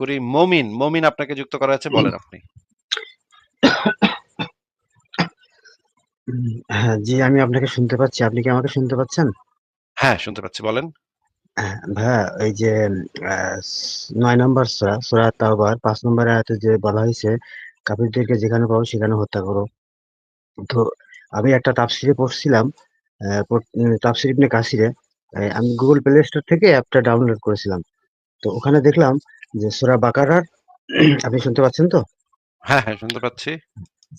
করি মমিন। মমিন আপনাকে যুক্ত করা আছে বলেন আপনি। হ্যাঁ, জি আমি আপনাকে শুনতে পাচ্ছি। আপনি কি আমাকে শুনতে পাচ্ছেন? হ্যাঁ, শুনতে পাচ্ছি। বলেন। হ্যাঁ, এই যে ৯ নম্বর সূরা, সূরা তাওবার ৫ নম্বর আয়াতে যে বলা হইছে, কাফিরদেরকে যেখানে পাবো সেখানে হত্যা করো। তো আমি একটা তাফসীরে পড়ছিলাম, তাফসীর ইবনে কাসিরে। আমি গুগল প্লে স্টোর থেকে অ্যাপটা ডাউনলোড করেছিলাম। তো ওখানে দেখলাম যে সূরা বাকারার আপনি শুনতে পাচ্ছেন তো? হ্যাঁ, হ্যাঁ, শুনতে পাচ্ছি।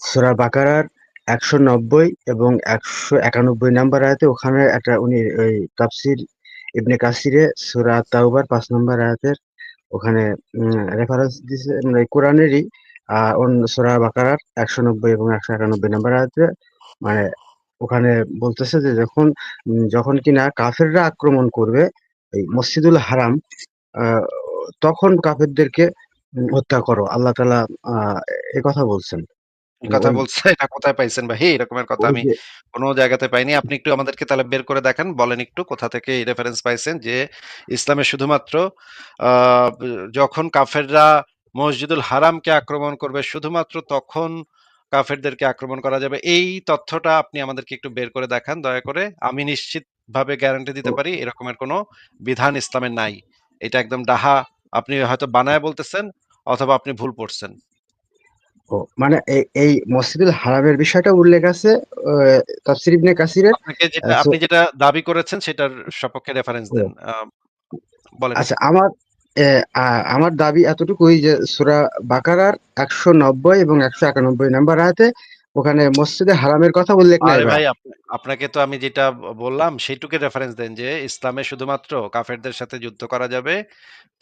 সূরা বাকারার ১৯০ এবং ১৯১ নাম্বার আয়াতে ওখানে একটা উনি ওই তাফসীর ইবনে কাসিরে সূরা তাওবার ৫ নম্বর আয়াতের ওখানে রেফারেন্স দিছে মানে কোরআনেরই অন্য সূরা বাকারার ১৯০ এবং ১৯১ নাম্বার আয়াতে মানে ওখানে বলতেছে যে যখন যখন কিনা কাফেররা আক্রমণ করবে এই মসজিদুল হারাম তখন কাফেরদেরকে হত্যা করো। আল্লাহ তাআলা আ এ কথা বলছেন। কথা বলছে এটা কোথায় পাইছেন ভাই? এরকমের কথা আমি কোন জায়গাতে পাইনি। আপনি একটু আমাদেরকে তাহলে বের করে দেখান। বলেন একটু কোথা থেকে এই রেফারেন্স পাইছেন যে ইসলামে শুধুমাত্র যখন কাফেররা মসজিদুল হারামকে আক্রমণ করবে শুধুমাত্র তখন কাফেরদেরকে আক্রমণ করা যাবে। এই তথ্যটা আপনি আমাদেরকে একটু বের করে দেখান দয়া করে। আমি নিশ্চিতভাবে গ্যারান্টি দিতে পারি এরকমের কোনো বিধান ইসলামের নাই। এটা একদম ডাহা আপনি হয়তো বানায় বলতেছেন অথবা আপনি ভুল পড়ছেন। ও মানে এই মসজিদুল হারামের বিষয়টা উল্লেখ আছে তাফসীর ইবনে কাসিরের আপনি যেটা দাবি করেছেন সেটার সপক্ষে রেফারেন্স দেন। বলেন আচ্ছা আমার আমার দাবি এতটুকুই যে সূরা বাকারার ১৯০ এবং ১৯১ নাম্বার আয়াতে ওখানে মসজিদে হারামের কথা উল্লেখ নাই ভাই আপনাকে তো আমি যেটা বললাম সেইটুকুই রেফারেন্স দেন যে ইসলামে শুধুমাত্র কাফেরদের সাথে যুদ্ধ করা যাবে,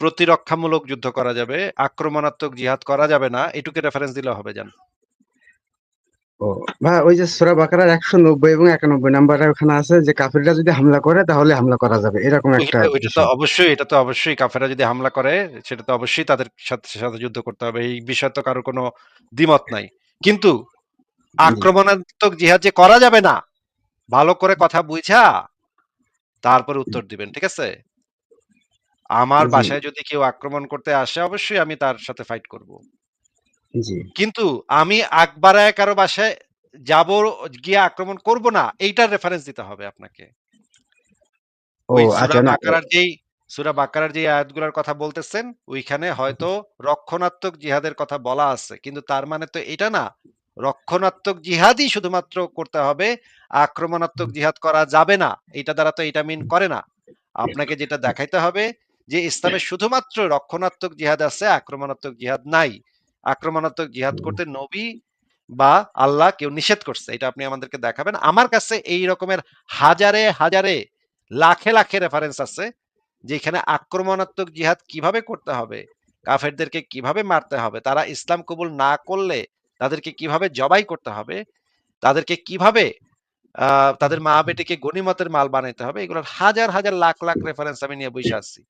প্রতিরক্ষামূলক যুদ্ধ করা যাবে, আক্রমণাত্মক জিহাদ করা যাবে না। এটুকু রেফারেন্স দিলে হবে জান ও ভাইয়া ওই যে সূরা বাকারার ১৯০ এবং ৯১ নাম্বারে ওখানে আছে যে কাফিররা যদি হামলা করে তাহলে হামলা করা যাবে। এরকম একটা ওইটা তো অবশ্যই এটা তো অবশ্যই কাফেররা যদি হামলা করে সেটা তো অবশ্যই তাদের সাথে সাথে যুদ্ধ করতে হবে। এই বিষয়ে তো কারও কোনো দ্বিমত নাই। কিন্তু। আক্রমণাত্মক জিহাদ যে করা যাবে না, ভালো করে কথা বুইঝা তারপরে উত্তর দিবেন। ঠিক আছে? আমার বাসায় যদি কেউ আক্রমণ করতে আসে অবশ্যই আমি তার সাথে ফাইট করব। কিন্তু আমি আগ বাড়ায় কারও বাসায় যাব, গিয়ে আক্রমণ করব না, এইটার রেফারেন্স দিতে হবে আপনাকে। আচ্ছা যেই সূরা বাকারার যেই আয়াতগুলার কথা বলতেছেন, ওইখানে হয়তো রক্ষণাত্মক জিহাদের কথা বলা আছে। কিন্তু তার মানে তো এটা না, রক্ষণাত্মক জিহাদই শুধুমাত্র করতে হবে। আক্রমণাত্মক জিহাদ করা যাবে না। এটা দ্বারা তো এটা মিন করে না। আপনাকে যেটা দেখাইতে হবে যে ইসলামে শুধুমাত্র রক্ষণাত্মক জিহাদ আছে, আক্রমণাত্মক জিহাদ নাই। আক্রমণাত্মক জিহাদ করতে নবী বা আল্লাহ কেউ নিষেধ করছে। এটা আপনি আমাদেরকে দেখাবেন। আমার কাছে এই রকমের হাজারে, হাজারে, লাখে, লাখে রেফারেন্স আছে যেখানে আক্রমণাত্মক জিহাদ কীভাবে করতে হবে, কাফেরদেরকে কীভাবে মারতে হবে, তারা ইসলাম কবুল না করলে তাদেরকে কীভাবে জবাই করতে হবে, তাদেরকে কীভাবে তাদের মা-বেটিকে গনিমতের মাল বানাইতে হবে, এগুলোর হাজার, হাজার, লাখ, লাখ রেফারেন্স আমি নিয়ে বইসা আছি।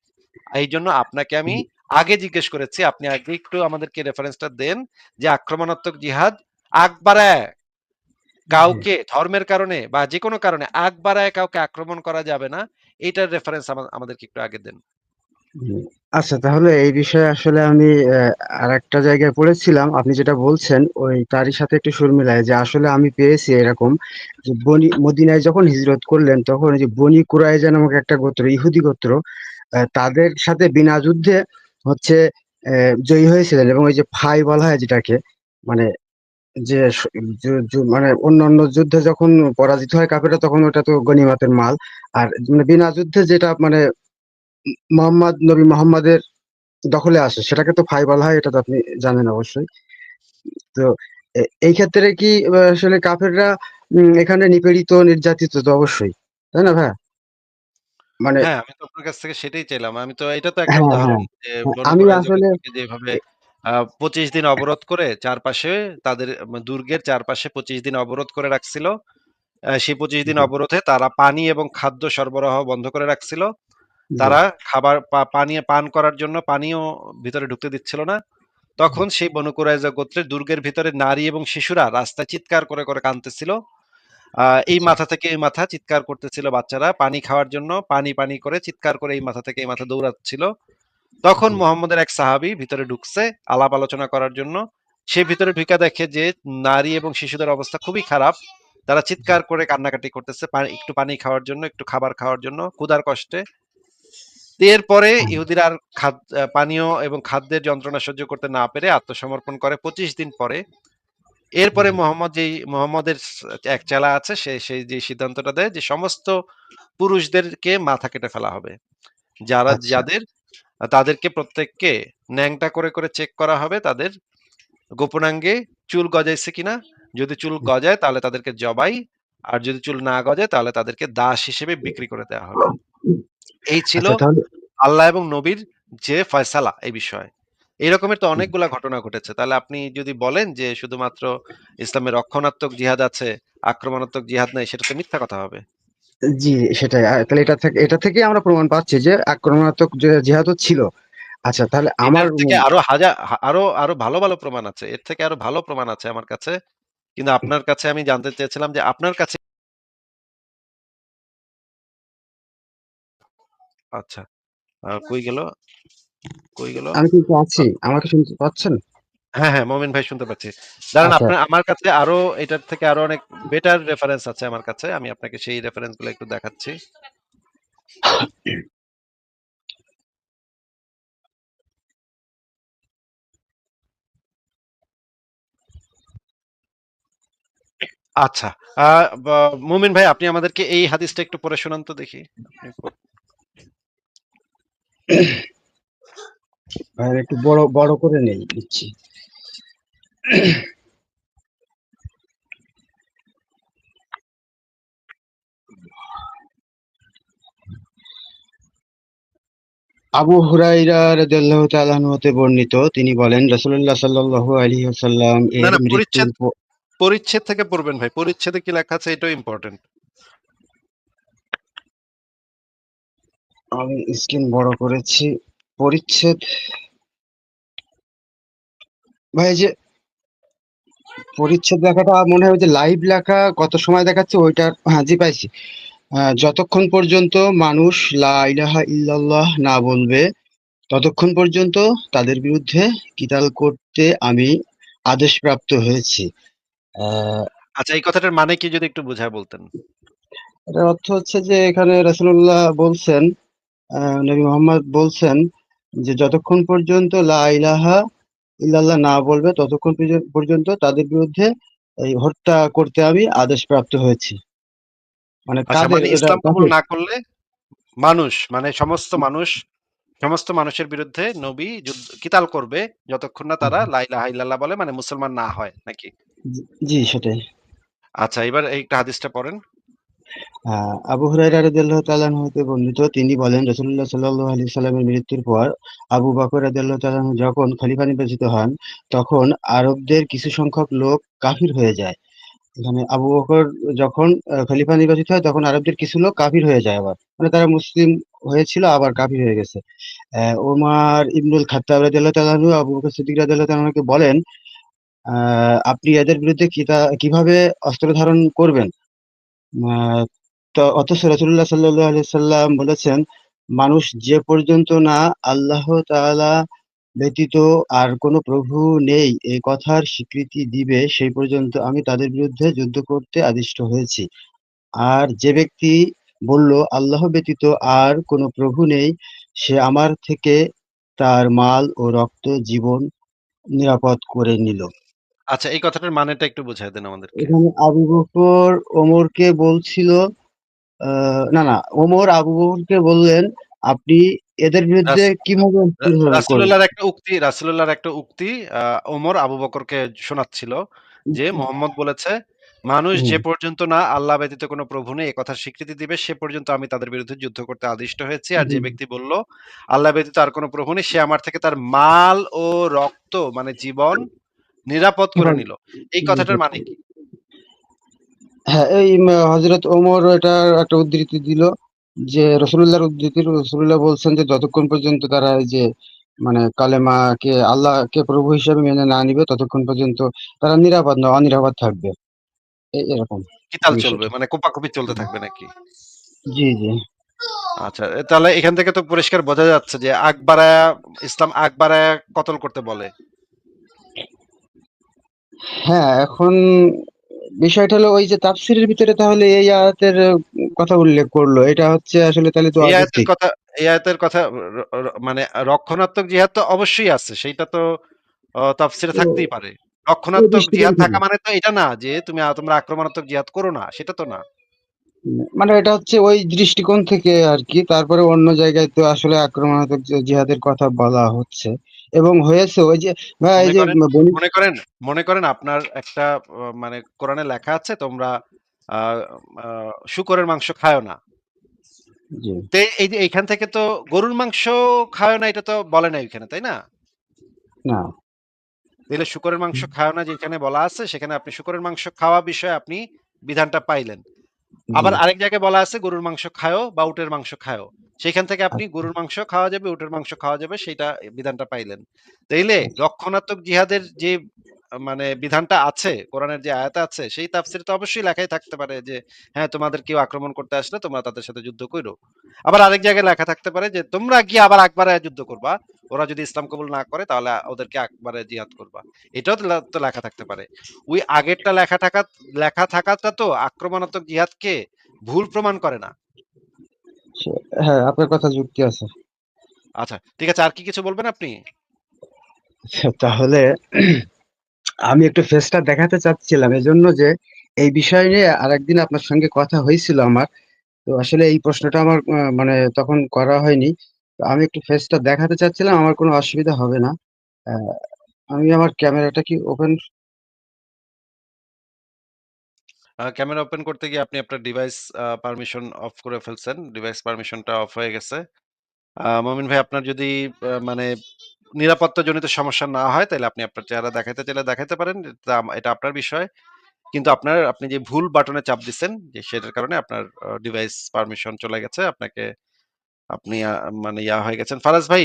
এইজন্য আপনাকে আমি আগে জিজ্ঞেস করেছি, আপনি আগে একটু আমাদেরকে রেফারেন্সটা দেন যে আক্রমণাত্মক জিহাদ আগ বাড়ায় কাউকে ধর্মের কারণে বা যেকোনো কারণে আগ বাড়ায় কাউকে আক্রমণ করা যাবে না। এটার রেফারেন্স আমাদেরকে একটু আগে দেন। আচ্ছা তাহলে এই বিষয়ে আসলে আমি আর একটা জায়গায় পড়েছিলাম। আপনি যেটা বলছেন ওই তারই সাথে একটু সুর মিলায় যে আসলে আমি পেয়েছি এরকম যে বনি মদিনায় যখন হিজরত করলেন তখন যে বনী কুরাইজা নামক একটা গোত্র, ইহুদি গোত্র তাদের সাথে বিনা যুদ্ধে হচ্ছে জয়ী হয়েছিলেন এবং ওই যে ফাই বলা হয় যেটাকে মানে যে মানে অন্যান্য যুদ্ধে যখন পরাজিত হয় কাফেররা তখন ওটা তো গনিমতের মাল। আর মানে বিনা যুদ্ধে যেটা মানে মোহাম্মদ নবী মোহাম্মদের দখলে আসে সেটাকে তো ফাই বলা হয় এটা তো আপনি জানেন অবশ্যই। তো এই ক্ষেত্রে কি আসলে কাফেররা এখানে নিপীড়িত, নির্যাতিত তো অবশ্যই। তাই না ভাইয়া? মানে হ্যাঁ, আমি তো আপনার কাছ থেকে সেটাই চাইলাম। আমি তো এটা তো একটা হ্যাঁ, হ্যাঁ। উদাহরণ আমি আসলে যেভাবে ২৫ দিন অবরোধ করে চারপাশে তাদের দুর্গের চারপাশে ২৫ দিন অবরোধ করে রাখছিল। সেই ২৫ দিন অবরোধে তারা পানি এবং খাদ্য সরবরাহ বন্ধ করে রাখছিল। তারা খাবার পানি পান করার জন্য পানিও ভিতরে ঢুকতে দিচ্ছিল না। তখন সেই বনু কুরাইজা গোত্রের দুর্গের ভিতরে নারী এবং শিশুরা রাস্তায় চিৎকার করে, করে কাঁদতেছিল। এই আচ্ছা, মাথা থেকে এই মাথা চিৎকার করতেছিল বাচ্চারা পানি খাওয়ার জন্য। পানি, পানি করে চিৎকার করে এই মাথা থেকে এই মাথা দৌড়াচ্ছিল। তখন। মুহাম্মদের এক সাহাবী ভিতরে ঢুকছে আলাপ আলোচনা করার জন্য। সে ভিতরে ঢুইকা দেখে যে নারী এবং শিশুদের অবস্থা খুবই খারাপ। তারা চিৎকার করে কান্নাকাটি করতেছে একটু পানি খাওয়ার জন্য, একটু খাবার খাওয়ার জন্য ক্ষুধার কষ্টে। এরপরে। ইহুদিরা আর পানীয় এবং খাদ্যের যন্ত্রণা সহ্য করতে না পেরে আত্মসমর্পণ করে ২৫ দিন পরে। এরপরে মোহাম্মদ যেই মুহাম্মদের এক চেলা আছে সে সেই যে সিদ্ধান্তটা দেয় যে সমস্ত পুরুষদেরকে মাথা কেটে ফেলা হবে। যারা আচ্ছা। যাদের তাদেরকে প্রত্যেককে ন্যাংটা করে, করে চেক করা হবে তাদের গোপনাঙ্গে চুল গজাইছে কিনা। যদি চুল গজায় তাহলে তাদেরকে জবাই। আর যদি চুল না গজায় তাহলে তাদেরকে দাস হিসেবে বিক্রি করে দেওয়া হবে। এই ছিল আচ্ছা তাহলে আল্লাহ এবং নবীর যে ফয়সালা এই বিষয়ে। এই রকমের তো। অনেকগুলা ঘটনা ঘটেছে। তাহলে আপনি যদি বলেন যে শুধুমাত্র ইসলামে রক্ষণাত্মক জিহাদ আছে, আক্রমণাত্মক জিহাদ নাই সেটা তো মিথ্যা কথা হবে। জি, সেটাই। তাহলে এটা থেকে এটা থেকেই আমরা প্রমাণ পাচ্ছি যে আক্রমণাত্মক যে জিহাদও ছিল। আচ্ছা তাহলে আমার এটার থেকে উম আরও হাজার আরও, আরও ভালো, ভালো প্রমাণ আছে। এর থেকে আরও ভালো প্রমাণ আছে আমার কাছে। কিন্তু আপনার কাছে আমি জানতে চেয়েছিলাম যে আপনার কাছে আচ্ছা। আ কই গেল? কই গেল? আমি কিন্তু আ আছি। আমাকে শুনতে পাচ্ছেন? হ্যাঁ, হ্যাঁ, মমিন ভাই শুনতে পাচ্ছি। দাঁড়ান আচ্ছা। আপনার আমার কাছে আরও এটার থেকে আরও অনেক বেটার রেফারেন্স আছে আমার কাছে। আমি আপনাকে সেই রেফারেন্সগুলো একটু দেখাচ্ছি। আচ্ছা। আ বা মুমিন ভাই আপনি আমাদেরকে এই হাদিসটা একটু পড়ে শোনান তো দেখি। আপনি প ভাইয়া একটু বড়, বড় করে নেই নিচ্ছি। আবু হুরায়রা রাদিয়াল্লাহু তাআলা হতে বর্ণিত তিনি বলেন রাসূলুল্লাহ সাল্লাল্লাহু আলাইহি ওয়াসাল্লাম এর পরিচ্ছেদ পরিচ্ছেদ থেকে পড়বেন ভাই। পরিচ্ছেদে কি লেখা আছে এটাও ইম্পোর্টেন্ট। আমি স্ক্রিন বড় করেছি। পরিচ্ছেদ ভাই যে পরিচ্ছেদ লেখাটা মনে হয় যে লাইভ লেখা কত সময় দেখাচ্ছে ওইটার হ্যাঁ, জি পাইছি। যতক্ষণ পর্যন্ত মানুষ লা ইলাহা ইল্লাল্লাহ না বলবে, ততক্ষণ পর্যন্ত তাদের বিরুদ্ধে কিতাল করতে আমি আদেশপ্রাপ্ত হয়েছি। আ আচ্ছা এই কথাটার মানে কি যদি একটু বুঝায় বলতেন? এটার অর্থ হচ্ছে যে এখানে রাসূলুল্লাহ বলছেন, নবী মোহাম্মদ বলছেন যে যতক্ষণ পর্যন্ত লা ইলাহা ইল্লাল্লাহ না বলবে ততক্ষণ পর্যন্ত তাদের বিরুদ্ধে এই হত্যা করতে আমি আদেশ প্রাপ্ত হয়েছি। মানে আচ্ছা মানে এটা ইসলাম কবুল না করলে মানুষ মানে সমস্ত মানুষ সমস্ত মানুষের বিরুদ্ধে নবী যুদ্ধ কিতাল করবে যতক্ষণ না তারা লা ইলাহা ইল্লাল্লাহ বলে মানে মুসলমান না হয় নাকি? জি, সেটাই। আচ্ছা এবার এইটা হাদিসটা পড়েন। আবু হুরায়রা রাদিয়াল্লাহু তাআলা হতে বর্ণিত তিনি বলেন রাসূলুল্লাহ সাল্লাল্লাহু আলাইহি ওয়াসাল্লামের মৃত্যুর পর আবু বকর রাদিয়াল্লাহু তাআলা যখন খলিফা নির্বাচিত হন, তখন আরবদের কিছু সংখ্যক লোক কাফির হয়ে যায়। এখানে আবু বকর যখন খলিফা নির্বাচিত হয় তখন আরবদের কিছু লোক কাফির হয়ে যায় আবার। মানে তারা মুসলিম হয়েছিল আবার কাফির হয়ে গেছে। ওমর ইবনুল খাত্তাব রাদিয়াল্লাহু তাআলা আবু বকর সিদ্দিক রাদিয়াল্লাহু তাআলা বলেন, আপনি এদের বিরুদ্ধে কীভাবে অস্ত্র ধারণ করবেন? তো অথচ রাসূলুল্লাহ সাল্লাল্লাহু আলাইহি ওয়াসাল্লাম বলেছেন, মানুষ যে পর্যন্ত না আল্লাহ তাআলা ব্যতীত আর কোন প্রভু নেই এ কথার স্বীকৃতি দিবে সেই পর্যন্ত আমি তাদের বিরুদ্ধে যুদ্ধ করতে আদিষ্ট হয়েছি। আর যে ব্যক্তি বলল আল্লাহ ব্যতীত আর কোন প্রভু নেই সে আমার থেকে তার মাল ও রক্ত জীবন নিরাপদ করে নিল। আচ্ছা এই কথাটার মানেটা একটু বুঝায় দেন আমাদেরকে। এখানে আবু বকর ওমরকে বলছিল না, না ওমর আবু বকরকে বললেন, "আপনি এদের বিরুদ্ধে কীভাবে রা করবেন?" রাসূলুল্লাহর একটা উক্তি রাসূলুল্লাহর একটা উক্তি ওমর আবু বকরকে শোনাচ্ছিল যে মোহাম্মদ বলেছে, "মানুষ হুম, যে পর্যন্ত না আল্লাহ ব্যতীত কোনো প্রভু নেই এ কথার স্বীকৃতি দিবে সে পর্যন্ত আমি তাদের বিরুদ্ধে যুদ্ধ করতে আদিষ্ট হয়েছি। আর যে হুম, ব্যক্তি বলল আল্লাহ ব্যতীত আর কোনো প্রভু নেই সে আমার থেকে তার মাল ও রক্ত মানে জীবন নিরাপদ করে নিল।" এই কথাটার মানে কি? হ্যাঁ, এই মা হযরত ওমর এটার একটা উদ্ধৃতি দিল যে রাসূলুল্লাহর উদ্ধৃতি রাসূলুল্লাহ বলছেন যে যতক্ষণ পর্যন্ত তারা যে মানে কালেমাকে আল্লাহকে প্রভু হিসেবে মেনে না নিবে ততক্ষণ পর্যন্ত তারা নিরাপদ নয়, অনিরাপদ থাকবে। এরকম কিতাল চলবে মানে কোপাকুপি চলতে থাকবে নাকি? জি, জি। আচ্ছা তাহলে এখান থেকে তো পরিষ্কার বোঝা যাচ্ছে যে আগ ইসলাম আগ কতল করতে বলে। হ্যাঁ, এখন বিষয়টা হলো ওই যে তাফসীরের ভিতরে তাহলে এই আয়াতের কথা উল্লেখ করল। এটা হচ্ছে আসলে তাহলে তো এই আয়াতের কথা এই আয়াতের কথা মানে রক্ষণাত্মক জিহাদ তো অবশ্যই আছে। সেটা তো তাফসীরে থাকতেই পারে। রক্ষণাত্মক জিহাদ থাকা মানে তো এটা না যে তুমি তোমরা আক্রমণাত্মক জিহাদ করো না, সেটা তো না। মানে এটা হচ্ছে ওই দৃষ্টিকোণ থেকে আর কি তারপরে অন্য জায়গায় তো আসলে আক্রমণাত্মক জিহাদের কথা বলা হচ্ছে এবং হয়েছে ওই যে এই মনে যে করেন মনে করেন মনে করেন আপনার একটা মানে কোরআনে লেখা আছে তোমরা আ মাংস খায়ও না। এই যে এইখান থেকে তো গরুর মাংস খায়ও না এটা তো বলে নাই ওইখানে, তাই না? না। তাইলে শূকরের মাংস খায়ও না যেখানে বলা আছে সেখানে আপনি শুকরের মাংস খাওয়া বিষয়ে আপনি বিধানটা পাইলেন। আবার আরেক জায়গায় বলা আছে গরুর মাংস খায়ও বা উটের মাংস খায়ও। সেখান থেকে আপনি আচ্ছা। গরুর মাংস খাওয়া যাবে, উটের মাংস খাওয়া যাবে সেটা বিধানটা পাইলেন। তাইলে আচ্ছা। রক্ষণাত্মক জিহাদের যে মানে বিধানটা আছে, কোরআনের যে আয়াতে আছে সেই তাফসীরে তো অবশ্যই লেখাই থাকতে পারে যে হ্যাঁ, তোমাদের কেউ আক্রমণ করতে আসলে তোমরা তাদের সাথে যুদ্ধ করো আবার আরেক জায়গায় লেখা থাকতে পারে যে তোমরা গিয়ে আবার বাড়ায়া যুদ্ধ করবা। ওরা যদি ইসলাম কবুল না করে তাহলে ওদেরকে বাড়ায়া জিহাদ করবা। এটাও তো লেখা থাকতে পারে। ওই আগেরটা লেখা থাকা লেখা থাকাটা তো আক্রমণাত্মক জিহাদকে ভুল প্রমাণ করে না। হ্যাঁ, আপনার কথা যুক্তি আছে। আচ্ছা, ঠিক আছে। আর কি কিছু বলবেন আপনি? তাহলে আমি একটু ফেসটা দেখাতে চাচ্ছিলাম এজন্য যে এই বিষয় নিয়ে আরেকদিন আপনার সঙ্গে কথা হয়েছিল আমার। তো আসলে এই প্রশ্নটা আমার মানে তখন করা হয়নি। আমি একটু ফেসটা দেখাতে চাচ্ছিলাম, আমার কোনো অসুবিধা হবে না। আমি আমার ক্যামেরাটা কি ওপেন ক্যামেরা ওপেন করতে গিয়ে আপনি আপনার ডিভাইস পারমিশন অফ করে ফেলছেন। ডিভাইস পারমিশনটা অফ হয়ে গেছে। মমিন ভাই আপনার যদি মানে নিরাপত্তাজনিত সমস্যা না হয় তাহলে আপনি আপনার চেহারা দেখাতে চাইলে দেখাতে পারেন। এটা আপনার বিষয়। কিন্তু আপনার, আপনি যে ভুল বাটনে চাপ দিচ্ছেন যে সেটার কারণে আপনার ডিভাইস পারমিশন চলে গেছে। আপনাকে, আপনি মানে ইয়া হয়ে গেছেন। ফারাজ ভাই